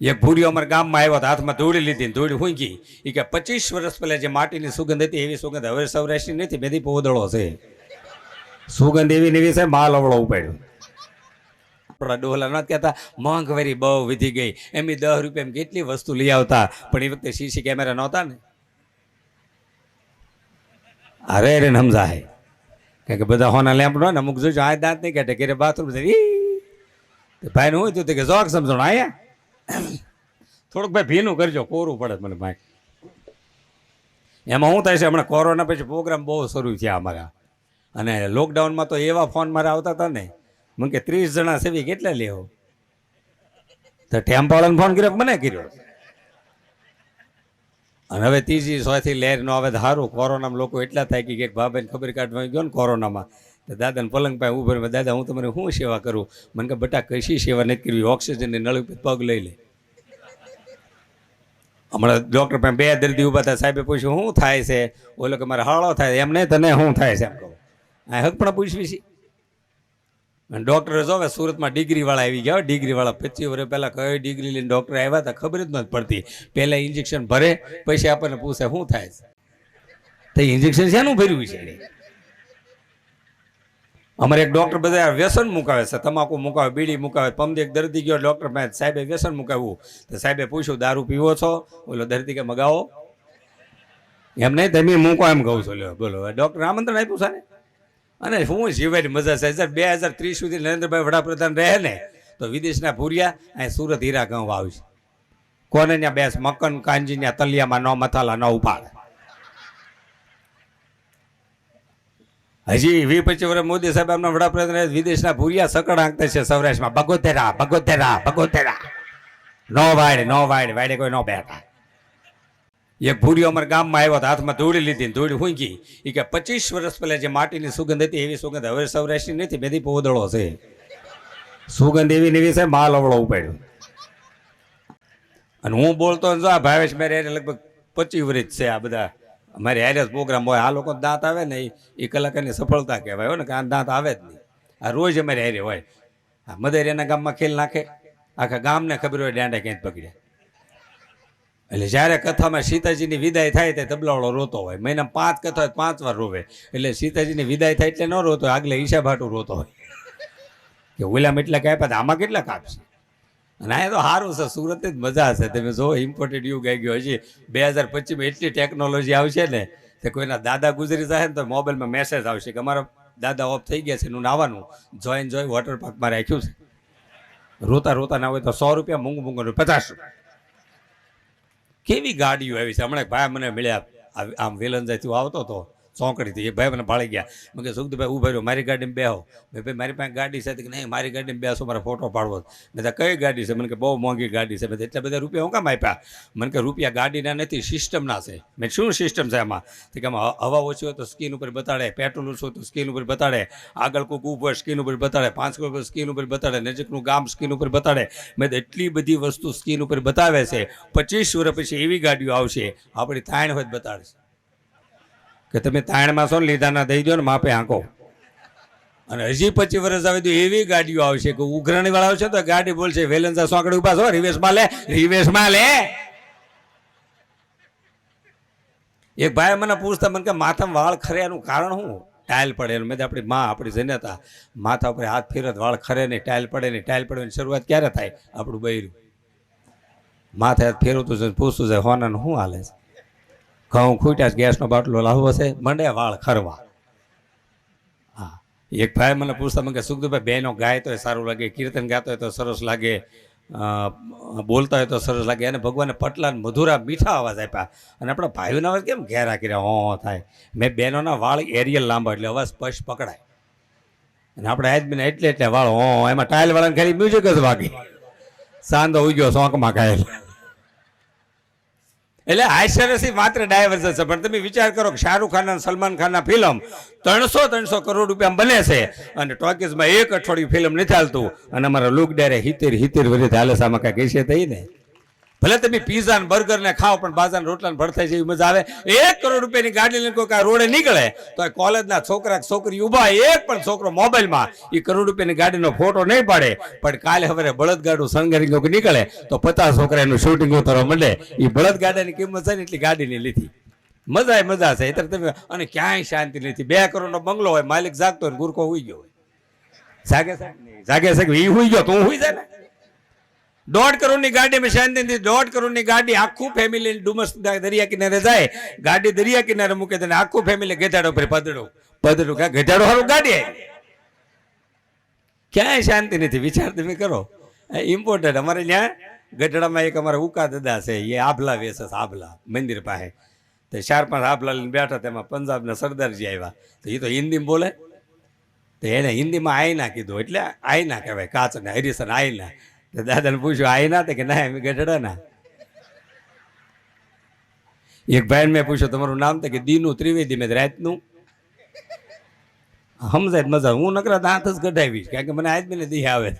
એક ભૂરીઓ અમારા ગામમાં આવ્યો તો હાથમાં ધૂળી લીધી ને ધૂળી ફૂંકી એ કે પચીસ વર્ષ પહેલા જે માટીની સુગંધ હતી, એવી સુગંધ હવે સૌરાષ્ટ્રની નથી બેથી પોદળો છે. સુગંધ એવી ને એવી છે, માલ અવળો ઉપાડ્યો. આપણા ડોહલા નથી કહેતા મોંઘવારી બહુ વધી ગઈ. એમની દસ રૂપિયામાં કેટલી વસ્તુ લઈ આવતા? પણ એ વખતે સીસી કેમેરા નહોતા ને. અરે રે સમજાય કારણ કે બધા હોના લેમ્પ નો ને, અમુક જોજો આ દાંત નહીં કાઢે કે બાથરૂમ ભાઈ નું હોય તો કે, જોક સમજણ, આયા? થોડુંક ભાઈ ભીનું કરજો, કોરું પડે મને ભાઈ. એમાં શું થાય છે, હમણાં કોરોના પછી પ્રોગ્રામ બહુ શરૂ થયા અમારા. અને લોકડાઉનમાં તો એવા ફોન મારા આવતા હતા ને, મને કે ત્રીસ જણા સેવી કેટલા લેવો તો ટેમ્પાળાને ફોન કર્યો મને કર્યો? અને હવે ત્રીજી સોથી લહેરનો હવે સારું કોરોનામાં લોકો એટલા થાય કે ભાભાને ખબર કાઢવા ગયો ને કોરોનામાં. દાદાને પલંગ પાસે ઊભો રહ્યો. દાદા, હું તમારે શું સેવા કરું? મને કે બટા કશી સેવા નથી કરવી? ઓક્સિજનની નળ પગ લઈ લે. હમણાં ડૉક્ટર પાસે બે દર્દી ઊભા હતા સાહેબે પૂછ્યું, શું થાય છે? ઓલો કે, મારે હાળો થાય એમ નહીં, તને શું થાય છે એમ કહું. આ હક પણ પૂછવી છે. અને ડૉક્ટર જોવે, સુરતમાં ડિગ્રીવાળા આવી ગયા ડિગ્રીવાળા પચીસ વર્ષ પહેલાં કઈ ડિગ્રી લઈને ડૉક્ટર આવ્યા હતા, ખબર જ નથી પડતી. પહેલાં ઇન્જેક્શન ભરે, પછી આપણને પૂછે, શું થાય છે? તો ઇન્જેક્શન શેનું ભર્યું છે? અમારે એક ડૉક્ટર બધા વ્યસન મુકાવે છે. તમાકુ મુકાવે, બીડી મુકાવે પમદી એક દર્દી ગયો ડૉક્ટર પાસે સાહેબે વ્યસન મુકાવ્યું. તો સાહેબે પૂછ્યું, દારૂ પીવો છો? બોલો, દર્દી કે મગાવો. એમ નહીં, તમે મૂકો. એમ કહું છું, લ્યો, બોલો. ડૉક્ટર આમંત્રણ આપ્યું છે અને શું જીવવાની મજા છે? બે હજાર ત્રીસ સુધી નરેન્દ્રભાઈ વડાપ્રધાન રહે ને, તો વિદેશના ભૂરિયા અહીં સુરત હીરા ગામ આવશે કોને ત્યાં બેસ મકન કાંજી ત્યાં તલિયામાં ન મથાલા ન ઉપાડે. હજી વી પચીસ વર્ષ મોદી સાહેબ એમના વડાપ્રધાન વિદેશના ભૂરિયા સકડ આંકતા છે સૌરાષ્ટ્રમાં. ભગોતેરા ભગોતેરા ભગોતેરા નો વાડે નો વાડે વાડે કોઈ નો બેઠા. એક ભૂરી અમારા ગામમાં આવ્યો તો હાથમાં ધૂળી લીધી ધૂળી ફૂંકી એ કે પચીસ વર્ષ પહેલાં જે માટીની સુગંધ હતી, એવી સુગંધ હવે સૌરાષ્ટ્રની નથી બેથી પોદળો છે. સુગંધ એવી ને એવી છે, માલ અવળો ઉપાડ્યો. અને હું બોલતો જો આ ભાવેશ મેરે લગભગ પચીસ વર્ષ છે આ બધા. અમારે હારે પ્રોગ્રામ હોય, આ લોકો દાંત આવે ને એ- કલાકારની સફળતા કહેવાય હોય ને, કે આ દાંત આવે જ નહીં. આ રોજ અમારે હારે હોય. આ મદેરિયાના ગામમાં ખેલ નાખે, આખા ગામને ખબર હોય દાંડા ક્યાંય પકડ્યા. એટલે જ્યારે કથામાં સીતાજીની વિદાય થાય તે તબલાવાળો રોતો હોય. મહિના પાંચ કથા હોય, પાંચ વાર રોવે. એટલે સીતાજીની વિદાય થાય એટલે ન રોતો આગલે ઈશા ભાટું રોતો હોય. કે ઓલામાં એટલા કાપ્યા આમાં કેટલા કાપશે? અને અહીંયા તો સારું છે, સુરત જ મજા છે. તમે જો ઇમ્પોર્ટેડ યુગ આવી ગયો હજી. બે હજાર પચીસમાં એટલી ટેકનોલોજી આવશે ને કે કોઈના દાદા ગુજરી જાય ને તો મોબાઈલમાં મેસેજ આવશે કે અમારા દાદા ઓફ થઈ ગયા છે એનું નાવાનું. જોઈન જોઈ વોટર પાર્કમાં રાખ્યું છે. રોતા રોતા ના હોય તો સો રૂપિયા મૂંગું મૂંગું પચાસ કેવી ગાડીઓ આવી છે? હમણાં ભાઈ મને મળ્યા આમ આમ વેલંજાથી આવતો હતો ચોકડીથી એ ભાઈ મને ભાળી ગયા. મેં કે સુખદભાઈ ઊભા રહ્યો મારી ગાડીમાં બેહો. મેં ભાઈ મારી પાસે ગાડી છે. કે નહીં, મારી ગાડીમાં બેસો, મારે ફોટો પાડવો. મેં તો કઈ ગાડી છે? મને કે, બહુ મોંઘી ગાડી છે. મેં એટલા બધા રૂપિયા હું કામ આપ્યા? મને કે, રૂપિયા ગાડીના નથી સિસ્ટમના છે. મેં શું સિસ્ટમ છે એમાં તો કે, આમાં હવા ઓછી હોય તો સ્કીન ઉપર બતાડે પેટ્રોલ ઓછું તો સ્કીન ઉપર બતાડે, આગળ કોઈક ઊભું હોય સ્કીન ઉપર બતાડે, પાંચ કિલો સ્કીન ઉપર બતાડે, નજીકનું ગામ સ્કીન ઉપર બતાડે. મેં એટલી બધી વસ્તુ સ્કીન ઉપર બતાવે છે, પચીસ વર્ષ પછી એવી ગાડીઓ આવશે, આપણી તાણ હોય તો બતાડશે. કે તમે તાણમાં છો ને લીધા દઈ દો ને, માપે આંકો અને હજી પચીસ વર્ષ આવે તો એવી ગાડીઓ આવશે કે ઉઘરાણી વાળા આવશે તો ગાડી બોલશે વેલેન્સા સોંકડી ઊભા છો? રિવેશમાં લે રિવેશમાં લે. એક ભાઈ મને પૂછતા, મને કે માથામાં વાળ ખરે એનું કારણ શું? ટાઇલ પડે એનું મેં આપણી માં, આપણી જનતા માથા ઉપર હાથ ફેરત વાળ ખરે નહીં, ટાઇલ પડે નહીં, ટાઇલ પડે શરૂઆત ક્યારે થાય? આપણું બૈરું. માથે હાથ ફેરવતું છે પૂછતું છે, હોનાનું શું હાલે છે? ઘઉં ખૂટ્યા, ગેસનો બાટલો લાવવો છે, મંડે વાળ ખરવા. હા. એક ભાઈ મને પૂછતા મને કે સુખદુભાઈ બહેનો ગાય તો સારું લાગે, કીર્તન ગાતો હોય તો સરસ લાગે બોલતા હોય તો સરસ લાગે. અને ભગવાને પટલા ને મધુરા મીઠા અવાજ આપ્યા. અને આપણા ભાઈઓના અવાજ કેમ ઘેરા કર્યા? હો થાય. મેં બહેનોના વાળ એરિયલ લાંબા, એટલે અવાજ સ્પષ્ટ પકડાય. અને આપણે આદમીને એટલે એટલે વાળ, હો એમાં ટાઇલ વાળાને ખાલી મ્યુઝિક જ વાગે. સાંધો ઉગ્યો શોખમાં ખાયેલ. એટલે હાસ્યરસી માત્ર ડાયવર્ઝન છે. પણ તમે વિચાર કરો કે શાહરૂખ ખાન અને સલમાન ખાનના ફિલ્મ ત્રણસો ત્રણસો કરોડ રૂપિયા બને છે. અને ટોકીઝમાં એક અઠવાડિયું ફિલ્મ નથી ચાલતું અને અમારા લુક ડાયરે હિતેર હિતેર વર્ષ હાલે આમાં કાંઈ કહેશે થઈ ને ભલે તમે પીઝા ને બર્ગર ને ખાઓ, પણ બાજા રોટલા ને ભરતા જેવી મજા આવે. એક કરોડ રૂપિયાની ગાડી લઈને કોઈ રોડે નીકળે, તો આ કોલેજના છોકરા છોકરી ઊભા એક પણ છોકરો મોબાઈલમાં એ કરોડ રૂપિયાની ગાડીનો ફોટો નહીં પાડે. પણ કાલે હવે બળદગાડું કોઈ નીકળે, તો પચાસ છોકરા એનું શૂટિંગ ઉતારવા માંડે. એ બળદગાડાની કિંમત છે ને એટલી ગાડીની લીધી. મજા મજા છે. એટલે તમે અને ક્યાંય શાંતિ નથી. બે કરોડનો બંગલો હોય, માલિક જાગતો હોય ને ગુરકો હુઈ ગયો હોય. જાગે છે? જાગે છે ઈ હુઈ ગયો હું હુઈ જાય ને? દોઢ કરોડની ગાડી અમે શાંતિથી દોઢ કરોડની ગાડી આખું ફેમિલી ડુમસ દરિયા કિનારે જાય. ગાડી દરિયા કિનારે મૂકે તો આખું ફેમિલી ગધેડો પર પદડો પદડો ક્યાં ગધેડો સારું ગાડી ક્યાંય શાંતિ નથી. વિચાર તમે કરો. ઇમ્પોર્ટન્ટ અમારે ત્યાં ગઢડામાં એક અમારા ઉકા દાદા છે, એ આભલા વેસે આભલા, મંદિર પાસે. તો ચાર પાંચ આભલા લઈને બેઠા તેમાં પંજાબના સરદારજી આવ્યા. તો એ તો હિન્દીમાં બોલે. તો એને હિન્દીમાં આઈના કીધું. એટલે આઈના કહેવાય, કાચ ને હરીસન આઈના તો દાદાને પૂછ્યું આઈના ના કે ના, એમ ગઢડાના એક ભાઈને મેં પૂછ્યું, તમારું નામ તો કે દીનું ત્રિવેદી મેં રાતનું? સમજાય મજા, હું નકરા દાંત જ કઢાવીશ, કારણ કે મને આજ મને દી આવે.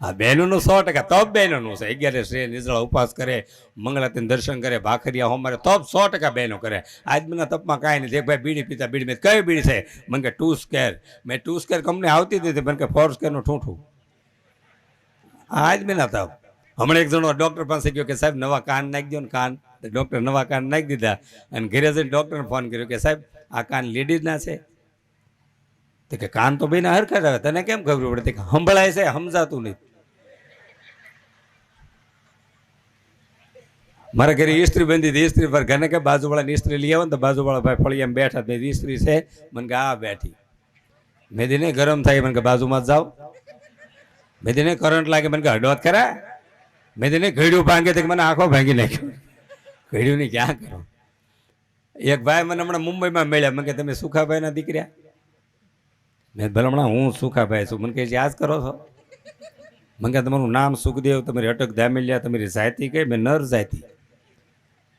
આ બહેનોનું સો ટકા તપ બહેનોનું છે. અગિયારે શ્રેય નિજળા ઉપવાસ કરે, મંગળાતીન દર્શન કરે, ભાખરિયા હોમારે તપ સો ટકા બહેનો કરે. આજ મને તપમાં કાંઈ નથી. એક ભાઈ બીડી પીતા બીડી મેં કઈ બીડી છે? મને કે ટુ સ્કેર મેં ટુ સ્કેર કંપની આવતી હતી મને કે ફોર સ્કેરનું ઠૂઠું. આજ મેં ના તપ હમણાં એક જણો ડૉક્ટર પાસે ગયો કે, સાહેબ, નવા કાન નાખી દો ને કાન. ડૉક્ટર નવા કાન નાખી દીધા અને ઘરે જઈને ડૉક્ટરને ફોન કર્યો કે, સાહેબ, આ કાન લેડીઝના છે. તો કે, કાન તો બેના હરખા આવે. તને કેમ ખબર પડે? કે, સંભળાય છે, સમજાતું નહીં. મારા ઘરે ઇસ્ત્રી બંધી હતી. ઇસ્ત્રી પર ઘરે કે, બાજુવાળાની ઇસ્ત્રી લઈ આવે ને તો બાજુવાળા ભાઈ ફળિયામાં બેઠા. મેં ઇસ્ત્રી છે. મને કે, આ બેઠી. મેં દીને ગરમ થાય. મને કે, બાજુમાં જ જાઓ. મેં તેને કરંટ લાગે, મને હડવત કરા મેં તેને ઘડ્યું ભાંગે તો મને આંખો ભાંગી નાખ્યો. ઘડ્યું ને ક્યાં કરો? એક ભાઈ મને હમણાં મુંબઈમાં મળ્યા. મને કે, તમે સુખાભાઈના દીકરા? મેં ભલે, હમણાં હું સુખાભાઈ છું. મને કહે આજ કરો છો? મને કે તમારું નામ સુખદેવ, તમારી અટક ધામેલિયા, તમારી જાતિ કઈ? મેં નર જાતિ.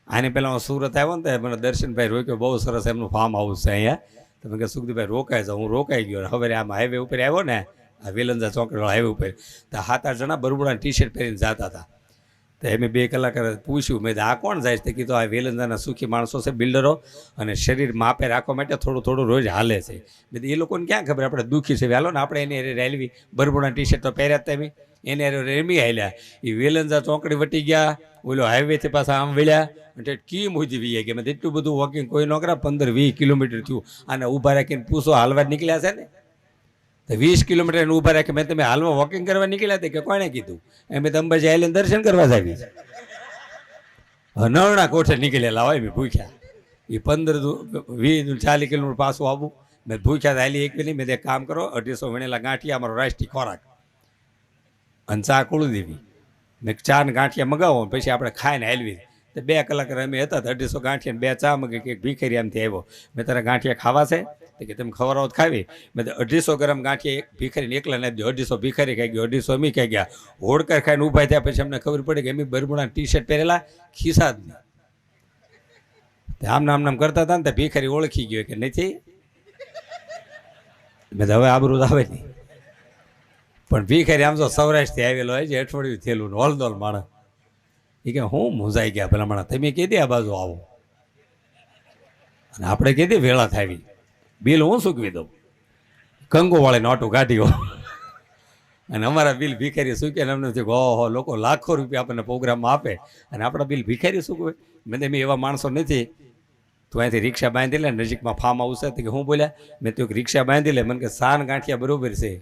આની પહેલાં હું સુરત આવ્યો ને મને દર્શનભાઈ રોક્યો, બહુ સરસ એમનું ફાર્મ હાઉસ છે અહીંયા. તમે કે સુખદેવભાઈ રોકાય છે હું રોકાઈ ગયો. હવે આમ હાઈવે ઉપર આવ્યો ને આ વેલંદા ચોકડીવાળા હાઈવે ઉપર. તો સાત આઠ જણા બરોબરા ટી શર્ટ પહેરીને જતા હતા. તો એમ બે કલાક પૂછ્યું, મેં આ કોણ જાય? છે કીધું, આ વેલંદાના સુખી માણસો છે બિલ્ડરો અને શરીર માપે રાખવા માટે થોડું થોડું રોજ હાલે છે. મેં એ લોકોને ક્યાં ખબર? આપણે દુઃખી છે. હાલો ને, આપણે એની રેલવી બરબોડા ટી શર્ટ તો પહેર્યા હતા એમ. એને રેમી હાલ્યા. એ વેલંજા ચોકડી વટી ગયા, ઓલો હાઈવેથી પાછા આમ વેળ્યા. એટલે કીમ સુધી વી ગયા મેં એટલું બધું વોકિંગ કોઈ નોકરા પંદર વીસ કિલોમીટર થયું. અને ઊભા રાખીને પૂછો, હાલવા નીકળ્યા છે ને? વીસ કિલોમીટર ઊભા રાખે. મેં તમે હાલમાં વોકિંગ કરવા નીકળ્યા હતા કે કોણે કીધું? એમ તો અંબાજી આવીને દર્શન કરવા જ આવી નવણા કોઠે નીકળેલા હોય મેં ભૂખ્યા. એ પંદર વીસ ચાલીસ કિલોમીટર પાછું આવું. મેં ભૂખ્યા હાલી એક નહીં, મેં કામ કરો, અઢીસો વણેલા ગાંઠિયા અમારો રાષ્ટ્રીય ખોરાક. અને ચા કુળું દેવી. મેં ચા ને ગાંઠિયા મગાવો પછી આપણે ખાઈને હાલવી. તો બે કલાક અમે હતા અઢીસો ગાંઠિયા બે ચા મગી કે ભીખરી આમથી આવ્યો. મેં તારા ગાંઠિયા ખાવા છે? તો કે તમે ખવડાવો ખાવી. મેં તો અઢીસો ગ્રામ ગાંઠિયા એક ભીખરીને એકલા નાખી દીધું. અઢીસો ભીખરી ખાઈ ગયો, અઢીસો અમી ખાઈ ગયા. હોડકર ખાઈને ઊભા થયા પછી અમને ખબર પડી કે એમી બરમુડા ટી શર્ટ પહેરેલા ખિસ્સા જ નહીં. આમ નામ નામ કરતા હતા ને તો ભીખરી ઓળખી ગયો કે નથી. મેં તો હવે આબરૂ આવે નહીં. પણ ભીખરી આમ તો સૌરાષ્ટ્રથી આવેલો હોય છે, અઠવાડિયું થયેલું હોલદોલ માણસ. એ કે હું મૂંઝાઈ ગયા ભલા માણસ, તમે કીધી આ બાજુ આવો. અને આપણે કીધી વેળા થાવી. બિલ હું સૂકવી દઉં કંગોવાળે ઓટો કાઢ્યો. અને અમારા બિલ ભિખારી સૂકે ને અમને થયું ઓહો લોકો લાખો રૂપિયા આપણને પ્રોગ્રામમાં આપે અને આપણા બિલ ભિખારી સૂકવે મેં તેમ એવા માણસો નથી. તું અહીંથી રિક્ષા બાંધી લે, નજીકમાં ફાર્મ હાઉસ છે. કે, હું બોલ્યા? મેં તું રિક્ષા બાંધી લે. મને કે, સાન ગાંઠિયા બરોબર છે.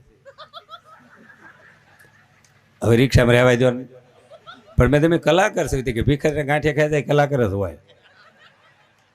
હવે રિક્ષામાં રહેવાય દો પણ મેં તમે કલાકાર છે કે, ભિખારીને ગાંઠિયા ખાઈ જાય, કલાકાર જ હોય.